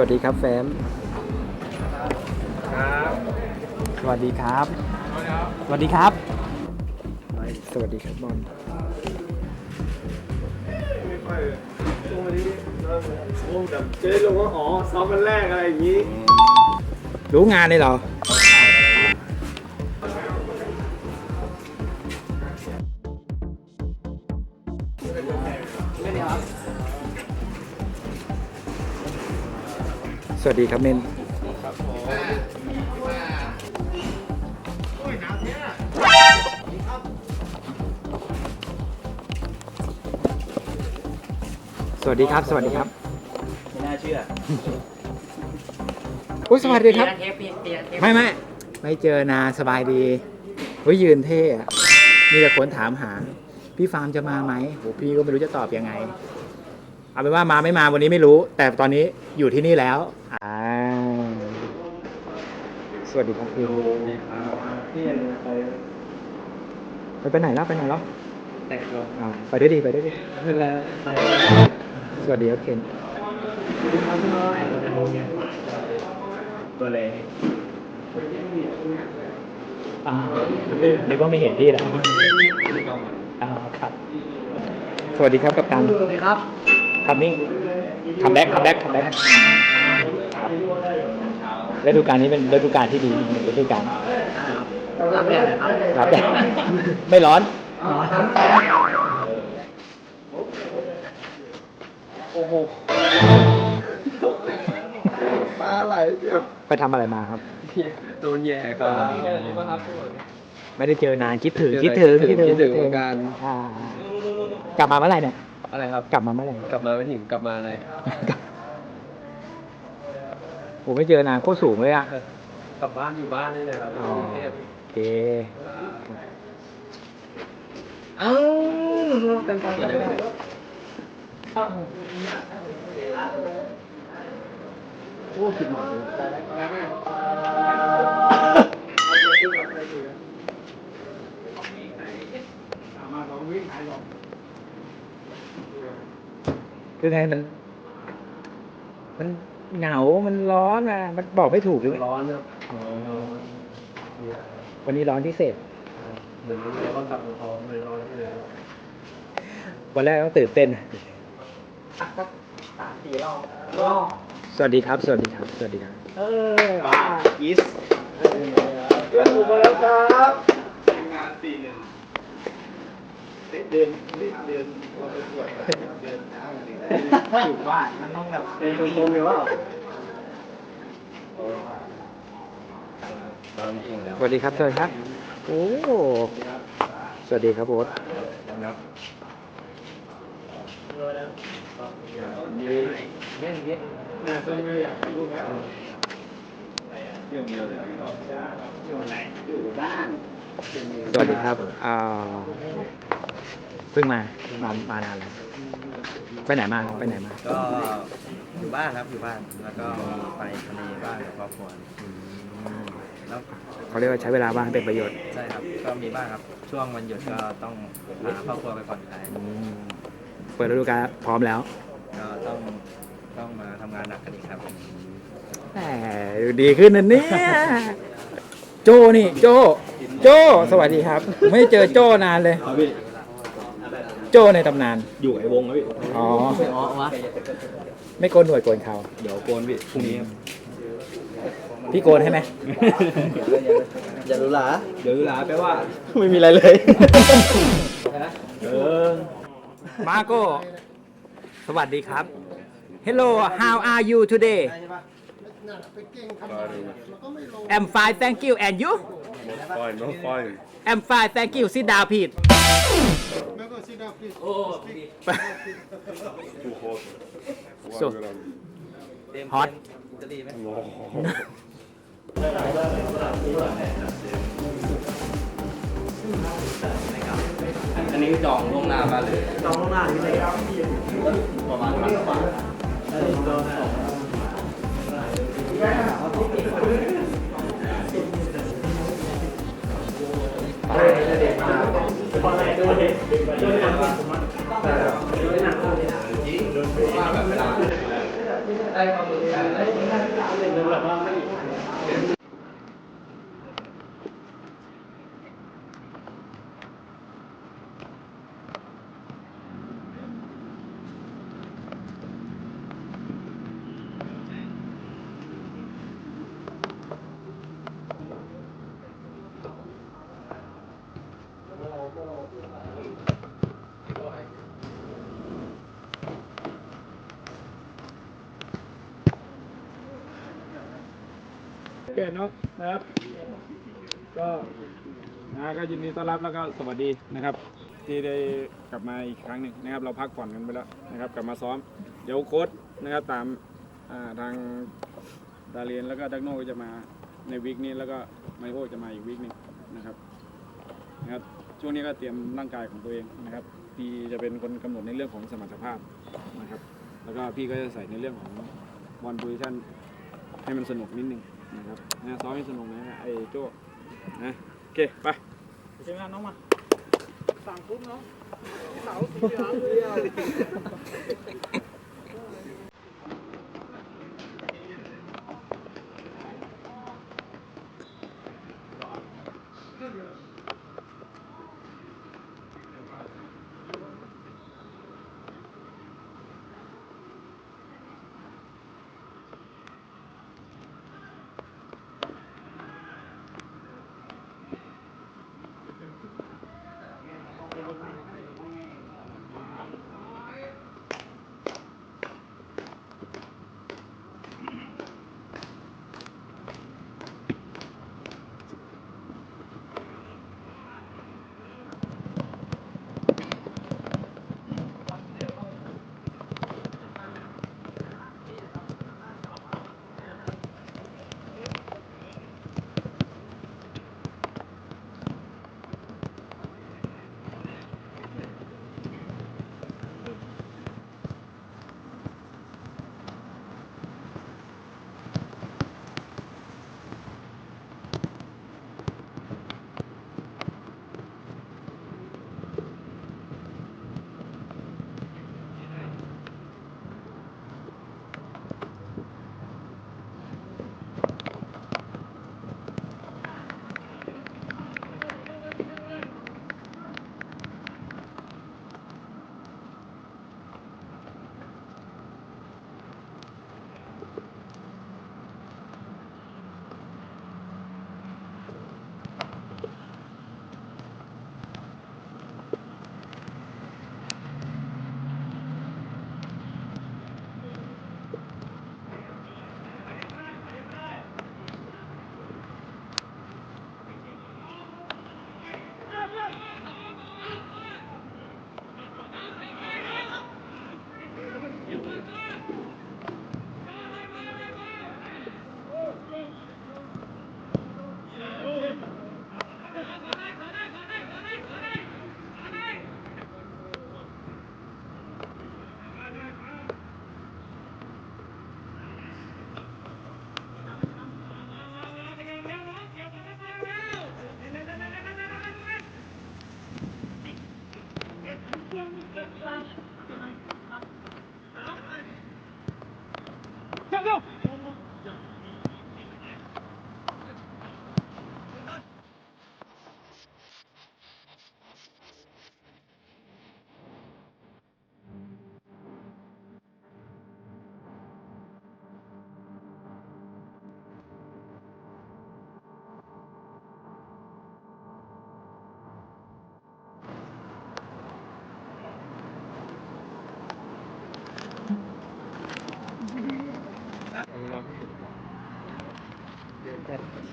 วัสดีครับแฟมครับสวัสดีครับ สวัสดีครับ สวัสดีครับบอลไม่ค่อยช่วงนี้โอ้แบบเจ๊ลงว่าอ๋อซ้อมวันแรกอะไรอย่างนี้ รู้งานเลยเหรอ สวัสดีครับเมนสวัสดีครับ สวัสดีครับไม่น่าเชื่ออุ้ยสวัสดีครับ เทปเปลี่ยนเปลี่ยนเทปไม่ไม่ไม่เจอนานสบายดีเฮ้ยยืนเท่อะมีแต่คนถามหา พี่ฟาร์มจะมาไหมโหพี่ก็ไม่รู้จะตอบยังไง เอาเป็นว่ามาไม่มาวันนี้ไม่รู้ แต่ตอนนี้อยู่ที่นี่แล้วอ่าสวัสดีครับพี่พี่ไปไปไปไหนแล้วไปไหนแล้วแต่งตัวอ้าวไปด้วยดีไปด้วยดีเวลาไปสวัสดีครับเคนตัวเล็กอ่านึกว่าไม่เห็นพี่แล้วอ่าครับ สวัสดีครับกัปตันสวัสดีครับ คัมมิ่งคัมแบ็กคัมแบ็กคัมแบ็กฤดูกาลนี้เป็นฤดูกาลที่ดีฤดูกาลรับแดดนะครับรับแดดไม่ร้อนโอ้โหปลาไหลเดียวไปทำอะไรมาครับโดนแย่ครับไม่ได้เจอนานคิดถึงเจอคิดถึงคิดถึงคิดถึงเหมือนกันอ่ากลับมาเมื่อไหร่เนี่ย อะไรครับ กลับมาเมื่อไหร่กลับมาไม่ถึงกลับมาอะไรผมไม่เจอนานโคตรสูงเลยอะกลับบ้านอยู่บ้านนี่เลยครับอ๋อกรุงเทพโอเคเอ้าเป็นไปได้โอ้ผิดหวังเลย คือไงมัน มันเหงามันร้อนอะมันบอกไม่ถูกเลยร้อนครับวันนี้ร้อนพิเศษเหมือนเราก็กลับมาพร้อมเลยร้อนเลยวันแรกต้องตื่นเต้นสี่รอบสวัสดีครับ สวัสดีครับ สวัสดีครับ เอออีสเพื่อนผมมาแล้วครับงานปีหนึ่ง เดือนเดือนเราไปตรวจเดือนห้าสิบอยู่บ้านมันต้องแบบเองตรงๆเลยว่าสวัสดีครับสวัสดีครับ โอ้ สวัสดีครับโบ๊ทเยอะเยอะเยอะน่าจะไม่อยากรู้แล้วเรื่องเดียวเลยอยู่ไหนอยู่บ้านสวัสดีครับอ่า เพิ่งมามามานานแล้วไปไหนมาไปไหนมาก็อยู่บ้านครับอยู่บ้านแล้วก็มีไปทะเลบ้านกับครอบครัวแล้วเขาเรียกว่าใช้เวลาว่างให้เป็นประโยชน์ใช่ครับก็มีบ้างครับ ช่วงวันหยุดก็ต้องพาครอบครัวไปผ่อนคลายเปิดฤดูกาลพร้อมแล้วก็ต้องต้องมาทำงานหนักกันอีกครับแหมดูดีขึ้นนะเนี่ยโจนี่โจ โจสวัสดีครับ ไม่เจอโจนานเลย ครับพี่ โจในตำนาน อยู่ไอ้วงครับพี่อ๋อ อ๋อวะไม่โกนหนวดโกนเขาเดี๋ยวโกนพี่พรุ่งนี้ครับพี่โกนให้ไหมอย่ารู้หลาเดี๋ยวลาแปลว่า ไม่มีอะไรเลย เออ มาโกสวัสดีครับ Hello how are you today I'm fine thank you and you Fine, no fine. I'm fine thank you sit down please Too hot. So- One gram. hot No. อันนี้จองล่วงหน้ามาเลยจองล่วงหน้าที่ไหนประมาณ พันกว่าได้ความรู้โอ เคเนาะนะครับ ก็นะก็ยินดีต้อนรับแล้วก็สวัสดีนะครับ ที่ได้กลับมาอีกครั้งหนึ่งนะครับ เราพักผ่อนกันไปแล้วนะครับ กลับมาซ้อม เดี๋ยวโค้ชนะครับตามาทางดาเรียนแล้วก็ดักโน่ก็จะมาในวีคนี้แล้วก็ไมโคจะมาอีกวีคหนึงนะครับนะครับ ช่วงนี้ก็เตรียมร่างกายของตัวเองนะครับพี่จะเป็นคนกำหนดในเรื่องของสมรรถภาพนะครับ แล้วก็พี่ก็จะใส่ในเรื่องของบอลโพซิชั่นให้มันสนุกนิดนึง นะครับนะซ้อมให้สนุกนะไอ้โจ้นะโอเคไปเชิญงานน้องมาสั่งปุ๊บเนาะเสาสีเหลืองเลย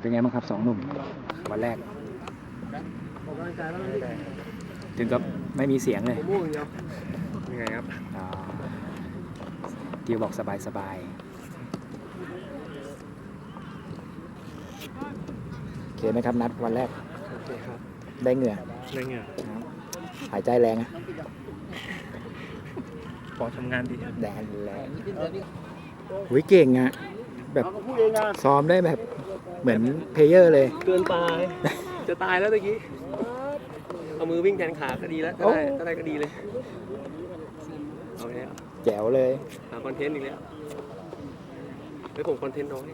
เป็นไงบ้างครับสองหนุ่มวันแรกออกกำลังกายแล้วไม่ได้ถึงกับไม่มีเสียงเลยผมม่วงอย่างเดียวยังไงครับอ๋อทิวบอกสบายสบายโอเคไหมครับนัดวันแรกโอเคครับได้เหงื่อได้เงี้ยครับหายใจแรงอะพอทำงานดีแดนแรงหุยเก่งอะแบบเราก็พูดเองนะซ้อมได้แบบ เหมือนเพลเยอร์เลย เกินไป จะตายแล้วตะกี้ เอามือวิ่งแทนขาก็ดีแล้วถ้าได้ถ้าได้ก็ดีเลย เอาแล้วแจ๋วเลย หาคอนเทนต์อีกแล้วไปฮ้ยผมคอนเทนต์น้อย